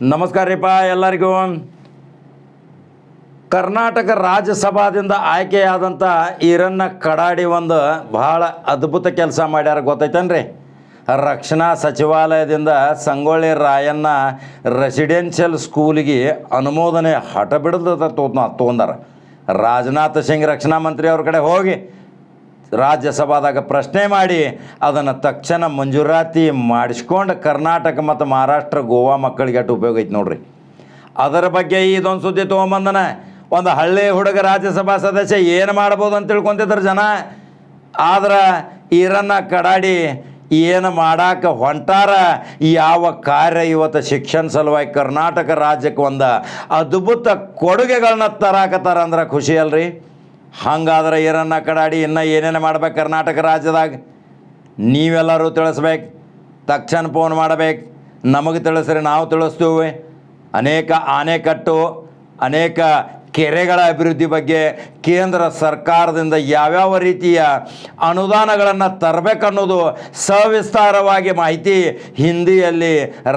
ನಮಸ್ಕಾರ ರೀಪ, ಎಲ್ಲರಿಗೂ. ಕರ್ನಾಟಕ ರಾಜ್ಯಸಭಾದಿಂದ ಆಯ್ಕೆಯಾದಂಥ ಈರನ್ನ ಕಡಾಡಿ ಒಂದು ಭಾಳ ಅದ್ಭುತ ಕೆಲಸ ಮಾಡ್ಯಾರ, ಗೊತ್ತೈತೇನ್ರಿ? ರಕ್ಷಣಾ ಸಚಿವಾಲಯದಿಂದ ಸಂಗೊಳ್ಳಿ ರಾಯಣ್ಣ ರೆಸಿಡೆನ್ಷಿಯಲ್ ಸ್ಕೂಲಿಗೆ ಅನುಮೋದನೆ ಹಠ ಬಿಡದ ತೊಗೊಂಡಾರ ರಾಜನಾಥ್ ಸಿಂಗ್ ರಕ್ಷಣಾ ಮಂತ್ರಿ ಅವ್ರ ಕಡೆ ಹೋಗಿ ರಾಜ್ಯಸಭಾದಾಗ ಪ್ರಶ್ನೆ ಮಾಡಿ, ಅದನ್ನು ತಕ್ಷಣ ಮಂಜೂರಾತಿ ಮಾಡಿಸ್ಕೊಂಡು ಕರ್ನಾಟಕ ಮತ್ತು ಮಹಾರಾಷ್ಟ್ರ ಗೋವಾ ಮಕ್ಕಳಿಗೆ ಅಟ್ಟು ಉಪಯೋಗ ಐತೆ ನೋಡ್ರಿ. ಅದರ ಬಗ್ಗೆ ಇದೊಂದು ಸುದ್ದಿ ತೊಗೊಂಬಂದನ, ಒಂದು ಹಳ್ಳಿ ಹುಡುಗ ರಾಜ್ಯಸಭಾ ಸದಸ್ಯ ಏನು ಮಾಡ್ಬೋದು ಅಂತ ತಿಳ್ಕೊತಿದ್ರು ಜನ. ಆದ್ರೆ ಇರನ್ನ ಕಡಾಡಿ ಏನು ಮಾಡಾಕ ಹೊಂಟಾರ, ಯಾವ ಕಾರ್ಯ ಇವತ್ತು ಶಿಕ್ಷಣ ಸಲುವಾಗಿ ಕರ್ನಾಟಕ ರಾಜ್ಯಕ್ಕೆ ಒಂದು ಅದ್ಭುತ ಕೊಡುಗೆಗಳನ್ನ ತರಾಕತ್ತಾರ ಅಂದ್ರೆ ಖುಷಿ ಅಲ್ರಿ. ಹಂಗಾದ್ರೆ ಏನನ್ನ ಕಡಾಡಿ ಇನ್ನು ಏನೇನು ಮಾಡ್ಬೇಕು ಕರ್ನಾಟಕ ರಾಜ್ಯದಾಗ? ನೀವೆಲ್ಲರೂ ತಿಳಿಸ್ಬೇಕು, ತಕ್ಷಣ ಫೋನ್ ಮಾಡಬೇಕು. ನಮಗೆ ತಿಳಿಸ್ರಿ, ನಾವು ತಿಳಿಸ್ತೀವಿ. ಅನೇಕ ಆನೆಕಟ್ಟು ಅನೇಕ ಕೆರೆಗಳ ಅಭಿವೃದ್ಧಿ ಬಗ್ಗೆ ಕೇಂದ್ರ ಸರ್ಕಾರದಿಂದ ಯಾವ್ಯಾವ ರೀತಿಯ ಅನುದಾನಗಳನ್ನು ತರಬೇಕನ್ನೋದು ಸವಿಸ್ತಾರವಾಗಿ ಮಾಹಿತಿ ಹಿಂದಿಯಲ್ಲಿ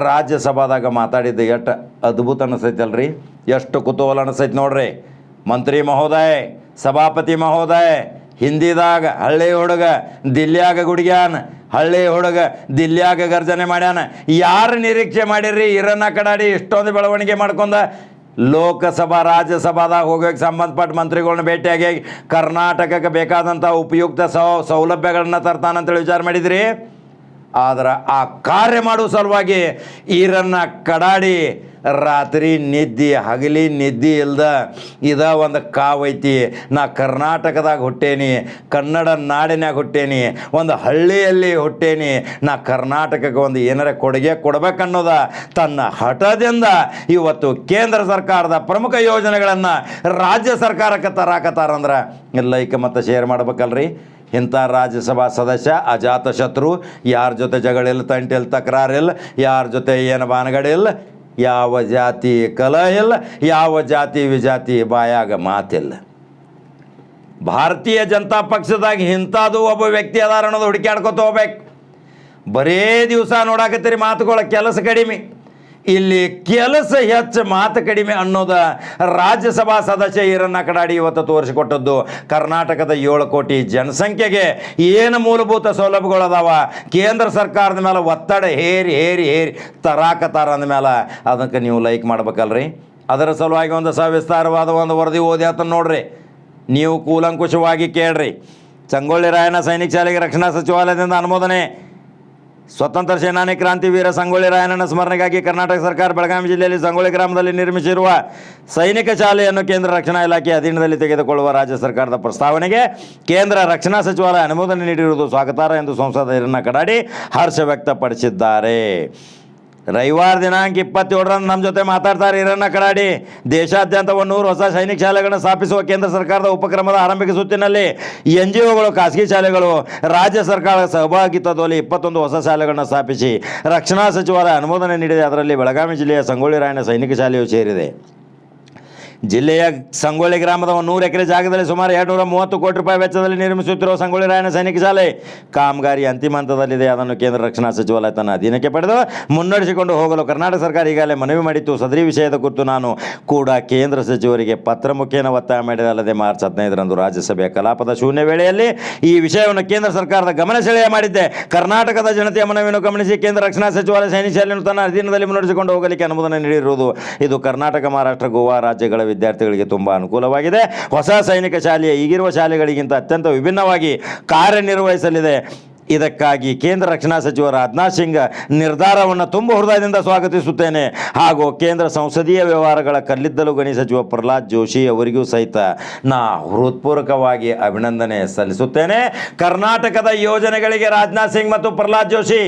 ರಾಜ್ಯಸಭಾದಾಗ ಮಾತಾಡಿದ್ದು. ಎಷ್ಟು ಅದ್ಭುತ ಅನಿಸೈತಲ್ರಿ? ಎಷ್ಟು ಕುತೂಹಲ ಅನಿಸೈತೆ ನೋಡ್ರಿ. ಮಂತ್ರಿ ಮಹೋದಯ ಸಭಾಪತಿ ಮಹೋದಯ, ಹಿಂದಿದಾಗ ಹಳ್ಳಿ ಹುಡುಗ ದಿಲ್ಯಾಗ ಗುಡಿಗ್ಯಾನ, ಹಳ್ಳಿ ಹುಡುಗ ದಿಲ್ಯಾಗ ಗರ್ಜನೆ ಮಾಡ್ಯಾನ. ಯಾರು ನಿರೀಕ್ಷೆ ಮಾಡಿರಿ ಇರನ್ನ ಕಡಾಡಿ ಇಷ್ಟೊಂದು ಬೆಳವಣಿಗೆ ಮಾಡ್ಕೊಂಡ ಲೋಕಸಭಾ, ರಾಜ್ಯಸಭಾದಾಗ ಹೋಗೋಕೆ ಸಂಬಂಧಪಟ್ಟ ಮಂತ್ರಿಗಳನ್ನ ಭೇಟಿಯಾಗಿ ಕರ್ನಾಟಕಕ್ಕೆ ಬೇಕಾದಂಥ ಉಪಯುಕ್ತ ಸೌ, ಸೌಲಭ್ಯಗಳನ್ನ ತರ್ತಾನಂತೇಳಿ ವಿಚಾರ ಮಾಡಿದ್ರಿ. ಆದ್ರೆ ಆ ಕಾರ್ಯ ಮಾಡುವ ಸಲುವಾಗಿ ಈರನ್ನ ಕಡಾಡಿ ರಾತ್ರಿ ನಿದ್ದೆ, ಹಗಲಿ ನಿದ್ದೆ ಇಲ್ದ ಇದ ಒಂದು ಕಾವೈತಿ ನಾ ಕರ್ನಾಟಕದಾಗ ಹುಟ್ಟೇನಿ, ಕನ್ನಡ ನಾಡಿನಾಗ ಹುಟ್ಟೇನಿ, ಒಂದು ಹಳ್ಳಿಯಲ್ಲಿ ಹುಟ್ಟೇನಿ. ನಾ ಕರ್ನಾಟಕಕ್ಕೆ ಒಂದು ಏನಾರ ಕೊಡುಗೆ ಕೊಡಬೇಕನ್ನೋದ ತನ್ನ ಹಠದಿಂದ ಇವತ್ತು ಕೇಂದ್ರ ಸರ್ಕಾರದ ಪ್ರಮುಖ ಯೋಜನೆಗಳನ್ನು ರಾಜ್ಯ ಸರ್ಕಾರಕ್ಕೆ ತರಾಕತ್ತಾರಂದ್ರೆ ಲೈಕ್ ಮತ್ತು ಶೇರ್ ಮಾಡ್ಬೇಕಲ್ರಿ. ಇಂಥ ರಾಜ್ಯಸಭಾ ಸದಸ್ಯ ಅಜಾತ ಶತ್ರು ಯಾರ ಜೊತೆ ಜಗಳಿಲ್ಲ ತಂಟಿಲ್ಲ ತಕರಾರಿಲ್ಲ ಯಾರ ಜೊತೆ ಏನು ಬಾನಗಡಿಲ್ಲ ಯಾವ ಜಾತಿ ಕಲ ಇಲ್ಲ ಯಾವ ಜಾತಿ ವಿಜಾತಿ ಬಾಯಾಗ ಮಾತಿಲ್ಲ. ಭಾರತೀಯ ಜನತಾ ಪಕ್ಷದಾಗ ಇಂಥದ್ದು ಒಬ್ಬ ವ್ಯಕ್ತಿ ಅದಾರ ಅನ್ನೋದು ಹುಡುಕ್ಯಾಡ್ಕೊತ ಹೋಗ್ಬೇಕು. ಬರೇ ದಿವಸ ನೋಡಾಕತ್ತೀರಿ ಮಾತುಗಳ ಕೆಲಸ ಕಡಿಮೆ. ಇಲ್ಲಿ ಕೆಲಸ ಹೆಚ್ಚು, ಮಾತು ಕಡಿಮೆ ಅನ್ನೋದ ರಾಜ್ಯಸಭಾ ಸದಸ್ಯ ಈರನ್ನ ಕಡಾಡಿ ಇವತ್ತು ತೋರಿಸಿಕೊಟ್ಟದ್ದು. ಕರ್ನಾಟಕದ ಏಳು ಕೋಟಿ ಜನಸಂಖ್ಯೆಗೆ ಏನು ಮೂಲಭೂತ ಸೌಲಭ್ಯಗಳದಾವ? ಕೇಂದ್ರ ಸರ್ಕಾರದ ಮೇಲೆ ಒತ್ತಡ ಹೇರಿ ಹೇರಿ ಹೇರಿ ತರಾಕತ್ತಾರ ಅಂದಮೇಲೆ ಅದಕ್ಕೆ ನೀವು ಲೈಕ್ ಮಾಡ್ಬೇಕಲ್ರಿ. ಅದರ ಸಲುವಾಗಿ ಒಂದು ಸವಿಸ್ತಾರವಾದ ಒಂದು ವರದಿ ಓದಿ ಆತನ ನೋಡ್ರಿ. ನೀವು ಕೂಲಂಕುಷವಾಗಿ ಕೇಳ್ರಿ. ಸಂಗೊಳ್ಳಿ ರಾಯಣ್ಣ ಸೈನಿಕ ಶಾಲೆಗೆ ರಕ್ಷಣಾ ಸಚಿವಾಲಯದಿಂದ ಅನುಮೋದನೆ. ಸ್ವತಂತ್ರ ಸೇನಾನಿ ಕ್ರಾಂತಿವೀರ ಸಂಗೊಳ್ಳಿ ರಾಯಣ್ಣನ ಸ್ಮರಣೆಗಾಗಿ ಕರ್ನಾಟಕ ಸರ್ಕಾರ ಬೆಳಗಾವಿ ಜಿಲ್ಲೆಯಲ್ಲಿ ಸಂಗೊಳ್ಳಿ ಗ್ರಾಮದಲ್ಲಿ ನಿರ್ಮಿಸಿರುವ ಸೈನಿಕ ಶಾಲೆಯನ್ನು ಕೇಂದ್ರ ರಕ್ಷಣಾ ಇಲಾಖೆ ಅಧೀನದಲ್ಲಿ ತೆಗೆದುಕೊಳ್ಳುವ ರಾಜ್ಯ ಸರ್ಕಾರದ ಪ್ರಸ್ತಾವನೆಗೆ ಕೇಂದ್ರ ರಕ್ಷಣಾ ಸಚಿವಾಲಯ ಅನುಮೋದನೆ ನೀಡಿರುವುದು ಸ್ವಾಗತಾರ್ಹ ಎಂದು ಸಂಸದ ಹಿರಣ್ಣ ಕಡಾಡಿ ಹರ್ಷ ವ್ಯಕ್ತಪಡಿಸಿದ್ದಾರೆ. ರವಿವಾರ ದಿನಾಂಕ ಇಪ್ಪತ್ತೇಳರಂದು ನಮ್ಮ ಜೊತೆ ಮಾತಾಡ್ತಾರೆ ಹಿರಣ್ಣ ಕಡಾಡಿ ದೇಶಾದ್ಯಂತ ಒಂದು ನೂರು ಹೊಸ ಸೈನಿಕ ಶಾಲೆಗಳನ್ನು ಸ್ಥಾಪಿಸುವ ಕೇಂದ್ರ ಸರ್ಕಾರದ ಉಪಕ್ರಮದ ಆರಂಭಿಕ ಸುತ್ತಿನಲ್ಲಿ ಎನ್ ಜಿ ಒಗಳು ಖಾಸಗಿ ಶಾಲೆಗಳು, ರಾಜ್ಯ ಸರ್ಕಾರದ ಸಹಭಾಗಿತ್ವದಲ್ಲಿ ಇಪ್ಪತ್ತೊಂದು ಹೊಸ ಶಾಲೆಗಳನ್ನು ಸ್ಥಾಪಿಸಿ ರಕ್ಷಣಾ ಸಚಿವಾಲಯ ಅನುಮೋದನೆ ನೀಡಿದೆ. ಅದರಲ್ಲಿ ಬೆಳಗಾವಿ ಜಿಲ್ಲೆಯ ಸಂಗೊಳ್ಳಿ ರಾಯಣ್ಣ ಸೈನಿಕ ಶಾಲೆಯು ಸೇರಿದೆ. ಜಿಲ್ಲೆಯ ಸಂಗೊಳ್ಳಿ ಗ್ರಾಮದ ನೂರು ಎಕರೆ ಜಾಗದಲ್ಲಿ ಸುಮಾರು ಎರಡುನೂರ ಮೂವತ್ತು ಕೋಟಿ ರೂಪಾಯಿ ವೆಚ್ಚದಲ್ಲಿ ನಿರ್ಮಿಸುತ್ತಿರುವ ಸಂಗೊಳ್ಳಿ ರಾಯನ ಸೈನಿಕ ಶಾಲೆ. ಕಾಮಗಾರಿ ಅಂತಿಮ ಹಂತದಲ್ಲಿದೆ. ಅದನ್ನು ಕೇಂದ್ರ ರಕ್ಷಣಾ ಸಚಿವಾಲಯ ತನ್ನ ಅಧೀನಕ್ಕೆ ಪಡೆದು ಮುನ್ನಡೆಸಿಕೊಂಡು ಹೋಗಲು ಕರ್ನಾಟಕ ಸರ್ಕಾರ ಈಗಾಗಲೇ ಮನವಿ ಮಾಡಿತ್ತು. ಸದರಿ ವಿಷಯದ ಕುರಿತು ನಾನು ಕೂಡ ಕೇಂದ್ರ ಸಚಿವರಿಗೆ ಪತ್ರ ಮುಖೇನ ಒತ್ತಾಯ ಮಾಡಿದಲ್ಲದೆ ಮಾರ್ಚ್ ಹದಿನೈದರಂದು ರಾಜ್ಯಸಭೆಯ ಕಲಾಪದ ಶೂನ್ಯ ವೇಳೆಯಲ್ಲಿ ಈ ವಿಷಯವನ್ನು ಕೇಂದ್ರ ಸರ್ಕಾರದ ಗಮನ ಸೆಳೆಯ ಮಾಡಿದ್ದೆ. ಕರ್ನಾಟಕದ ಜನತೆಯ ಮನವಿಯನ್ನು ಗಮನಿಸಿ ಕೇಂದ್ರ ರಕ್ಷಣಾ ಸಚಿವಾಲಯ ಸೈನಿಕ ಶಾಲೆಯನ್ನು ತನ್ನ ಅಧೀನದಲ್ಲಿ ಮುನ್ನಡೆಸಿಕೊಂಡು ಹೋಗಲಿಕ್ಕೆ ಅನುಮೋದನೆ ನೀಡಿರುವುದು. ಇದು ಕರ್ನಾಟಕ, ಮಹಾರಾಷ್ಟ್ರ, ಗೋವಾ ರಾಜ್ಯಗಳ ವಿದ್ಯಾರ್ಥಿಗಳಿಗೆ ತುಂಬ ಅನುಕೂಲವಾಗಿದೆ. ಹೊಸ ಸೈನಿಕ ಶಾಲೆಯ ಈಗಿರುವ ಶಾಲೆಗಳಿಗಿಂತ ಅತ್ಯಂತ ವಿಭಿನ್ನವಾಗಿ ಕಾರ್ಯನಿರ್ವಹಿಸಲಿದೆ. ಇದಕ್ಕಾಗಿ ಕೇಂದ್ರ ರಕ್ಷಣಾ ಸಚಿವ ರಾಜನಾಥ್ ಸಿಂಗ್ ನಿರ್ಧಾರವನ್ನು ತುಂಬ ಹೃದಯದಿಂದ ಸ್ವಾಗತಿಸುತ್ತೇನೆ. ಹಾಗೂ ಕೇಂದ್ರ ಸಂಸದೀಯ ವ್ಯವಹಾರಗಳ ಕಲ್ಲಿದ್ದಲು ಗಣಿ ಸಚಿವ ಪ್ರಹ್ಲಾದ್ ಜೋಶಿ ಅವರಿಗೂ ಸಹಿತ ನಾ ಹೃತ್ಪೂರ್ವಕವಾಗಿ ಅಭಿನಂದನೆ ಸಲ್ಲಿಸುತ್ತೇನೆ. ಕರ್ನಾಟಕದ ಯೋಜನೆಗಳಿಗೆ ರಾಜನಾಥ್ ಸಿಂಗ್ ಮತ್ತು ಪ್ರಹ್ಲಾದ್ ಜೋಶಿ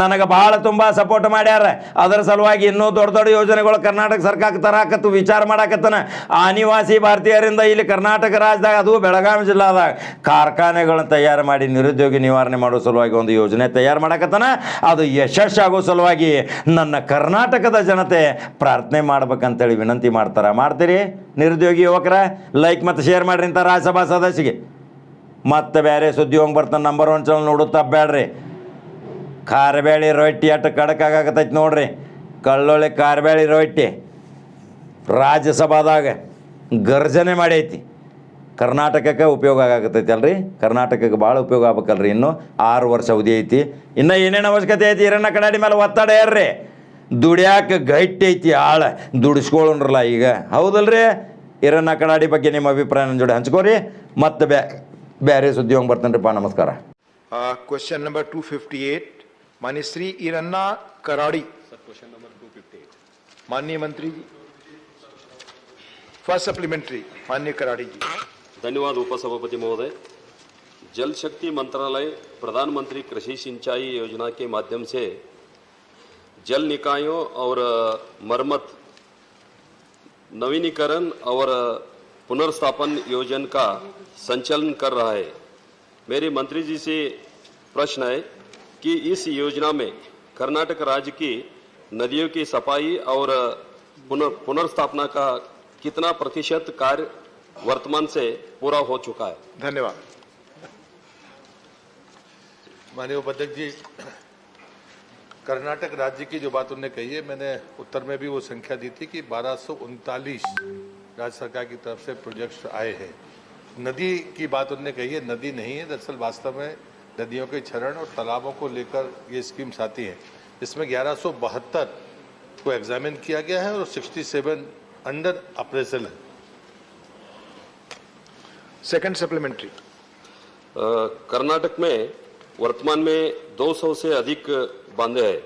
ನನಗೆ ಬಹಳ ತುಂಬ ಸಪೋರ್ಟ್ ಮಾಡ್ಯಾರ. ಅದರ ಸಲುವಾಗಿ ಇನ್ನೂ ದೊಡ್ಡ ದೊಡ್ಡ ಯೋಜನೆಗಳು ಕರ್ನಾಟಕ ಸರ್ಕಾರಕ್ಕೆ ತರಾಕತ್ತು, ವಿಚಾರ ಮಾಡಾಕತ್ತನ. ಅನಿವಾಸಿ ಭಾರತೀಯರಿಂದ ಇಲ್ಲಿ ಕರ್ನಾಟಕ ರಾಜ್ಯದಾಗ, ಅದು ಬೆಳಗಾವಿ ಜಿಲ್ಲಾದಾಗ ಕಾರ್ಖಾನೆಗಳನ್ನು ತಯಾರು ಮಾಡಿ ನಿರುದ್ಯೋಗಿ ನಿವಾರಣೆ ಮಾಡೋ ಸಲುವಾಗಿ ಒಂದು ಯೋಜನೆ ತಯಾರು ಮಾಡಕತ್ತಾನ. ಅದು ಯಶಸ್ಸಾಗೋ ಸಲುವಾಗಿ ನನ್ನ ಕರ್ನಾಟಕದ ಜನತೆ ಪ್ರಾರ್ಥನೆ ಮಾಡ್ಬೇಕಂತೇಳಿ ವಿನಂತಿ ಮಾಡ್ತಾರೆ. ಮಾಡ್ತೀರಿ? ನಿರುದ್ಯೋಗಿ ಯುವಕರ ಲೈಕ್ ಮತ್ತು ಶೇರ್ ಮಾಡ್ರಿ ಅಂತ ರಾಜ್ಯಸಭಾ ಸದಸ್ಯಗೆ ಮತ್ತೆ ಬೇರೆ ಸುದ್ದಿ ಹೋಗಿ ಬರ್ತಾನೆ ನಂಬರ್ ಒನ್ ಚಾನಲ್ ನೋಡುತ್ತಾ ಬೇಡ್ರಿ ಕಾರಬೇಳಿ ಬೇಳೆ ರೊಟ್ಟಿ ಅಟ್ಟು ಕಡಕ್ ಆಗಾಕತ್ತೈತಿ ನೋಡ್ರಿ. ಕಳ್ಳೊಳ್ಳೆ ಖಾರಬೇಳೆ ರೊಟ್ಟಿ ರಾಜ್ಯಸಭಾದಾಗ ಗರ್ಜನೆ ಮಾಡೈತಿ ಕರ್ನಾಟಕಕ್ಕೆ ಉಪಯೋಗ ಆಗತ್ತೈತಿ ಅಲ್ರಿ ಕರ್ನಾಟಕಕ್ಕೆ ಭಾಳ ಉಪಯೋಗ ಆಗ್ಬೇಕಲ್ರಿ ಇನ್ನು ಆರು ವರ್ಷ ಅವಧಿ ಐತಿ ಇನ್ನು ಏನೇನು ಅವಶ್ಯಕತೆ ಐತಿ ಹಿರಣ್ಣ ಕನ್ನಡಿ ಮೇಲೆ ಒತ್ತಡ ಏರ್ರಿ ದುಡ್ಯಾಕ ಗಟ್ಟಿ ಐತಿ ಆಳ ದುಡಿಸ್ಕೊಳ್ಳೋಣ್ರಲ್ಲ ಈಗ ಹೌದಲ್ರಿ ಹಿರಣ್ಣ ಕನ್ನಡಿ ಬಗ್ಗೆ ನಿಮ್ಮ ಅಭಿಪ್ರಾಯ ನನ್ನ ಜೋಡಿ ಹಂಚ್ಕೋರಿ ಮತ್ತೆ ಬ್ಯಾ ಬೇರೆ ಸುದ್ದಿ ಹೋಗಿ ಬರ್ತಾನೆ ರೀ ಪಾ ನಮಸ್ಕಾರ Uh, question number 258, माननीय Shri Iranna Kadadi sir question number 258 माननीय मंत्री जी फर्स्ट सप्लीमेंट्री माननीय कराड़ी जी धन्यवाद उपसभापति महोदय। जल शक्ति मंत्रालय, प्रधानमंत्री कृषि सिंचाई योजना के माध्यम से जल निकायों और मरम्मत नवीनीकरण और पुनर्स्थापन योजना का संचालन कर रहा है। मेरे मंत्री जी से प्रश्न है कि इस योजना में कर्नाटक राज्य की नदियों की सफ़ाई और पुनर्स्थापना का कितना प्रतिशत कार्य वर्तमान से पूरा हो चुका है। धन्यवाद। माननीय उपाध्यक्ष जी कर्नाटक राज्य की जो बात उन्होंने कही है मैंने उत्तर में भी वो संख्या दी थी कि बारह राज्य सरकार की तरफ़ से प्रोजेक्ट्स आए हैं। नदी की बात उन्होंने कही है नदी नहीं है दरअसल वास्तव में नदियों के क्षरण और तालाबों को लेकर ये स्कीम्स आती हैं। इसमें ग्यारह को एग्जामिन किया गया है और 67 अंडर अप्रेजल है। सेकंड सप्लीमेंट्री कर्नाटक में वर्तमान में 200 से अधिक बांधे हैं।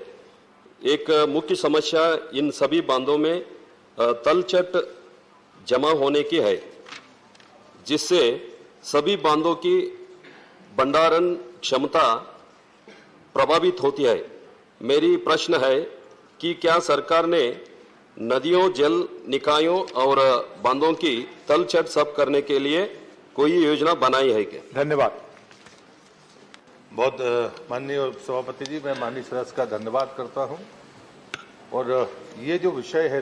एक मुख्य समस्या इन सभी बांधों में तलछट जमा होने की है, जिससे सभी बांधों की भंडारण क्षमता प्रभावित होती है। मेरी प्रश्न है कि क्या सरकार ने नदियों, जल, निकायों और बांधों की तलछट सब करने के लिए कोई योजना बनाई है क्या? धन्यवाद। बहुत माननीय सभापति जी मैं माननीय सदस्य का धन्यवाद करता हूँ। और ये जो विषय है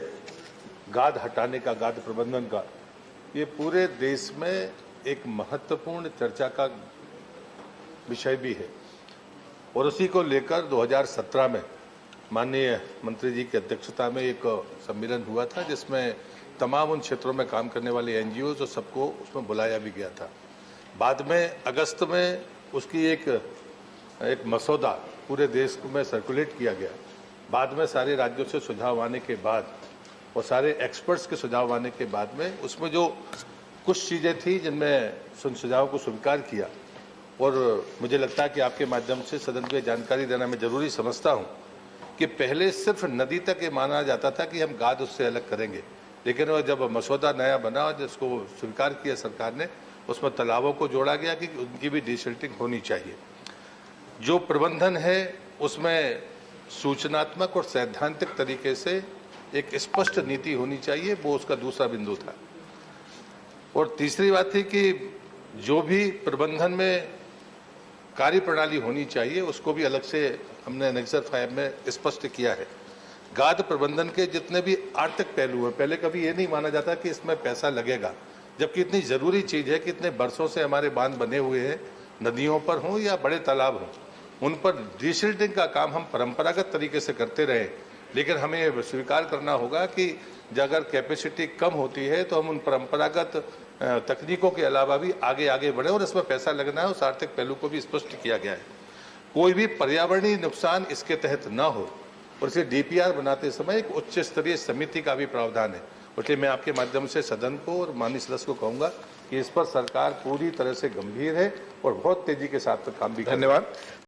गाद हटाने का गाद प्रबंधन का ये पूरे देश में एक महत्वपूर्ण चर्चा का विषय भी है। और उसी को लेकर 2017 में माननीय मंत्री जी की अध्यक्षता में एक सम्मेलन हुआ था जिसमें तमाम उन क्षेत्रों में काम करने वाले एनजीओ और सबको उसमें बुलाया भी गया था। बाद में, अगस्त में उसकी एक एक मसौदा पूरे देश में सर्कुलेट किया गया। बाद में सारे राज्यों से सुझाव आने के बाद और सारे एक्सपर्ट्स के सुझाव आने के बाद में उसमें जो कुछ चीज़ें थी जिनमें सुन, सुझाव को स्वीकार किया और मुझे लगता है कि आपके माध्यम से सदन को जानकारी देना मैं ज़रूरी समझता हूँ कि पहले सिर्फ़ नदी तक ये माना जाता था कि हम गाद उससे अलग करेंगे। लेकिन वो जब मसौदा नया बना जिसको स्वीकार किया सरकार ने, उसमें तालाबों को जोड़ा गया कि उनकी भी डिसिल्टिंग होनी चाहिए। जो प्रबंधन है, उसमें सूचनात्मक और सैद्धांतिक तरीके से एक स्पष्ट नीति होनी चाहिए, वो उसका दूसरा बिंदु था। और तीसरी बात थी कि जो भी प्रबंधन में कार्य प्रणाली होनी चाहिए, उसको भी अलग से हमने नेक्सर फाइव में स्पष्ट किया है। गाद प्रबंधन के जितने भी आर्थिक पहलू हैं, पहले कभी ये नहीं माना जाता कि इसमें पैसा लगेगा, जबकि इतनी ज़रूरी चीज़ है कि इतने बरसों से हमारे बाँध बने हुए हैं, नदियों पर हों या बड़े तालाब हों, उन पर डिसिल्टिंग का काम हम परंपरागत तरीके से करते रहे। लेकिन हमें स्वीकार करना होगा कि अगर कैपेसिटी कम होती है तो हम उन परंपरागत तकनीकों के अलावा भी आगे आगे बढ़े और इसमें पैसा लगना है, उस आर्थिक पहलू को भी स्पष्ट किया गया है। कोई भी पर्यावरणीय नुकसान इसके तहत न हो। और इसे डीपीआर बनाते समय एक उच्च स्तरीय समिति का भी प्रावधान है इसलिए मैं आपके माध्यम से सदन को और माननीय सदस्य को कहूँगा कि इस पर सरकार पूरी तरह से गंभीर है और बहुत तेज़ी के साथ काम भी। धन्यवाद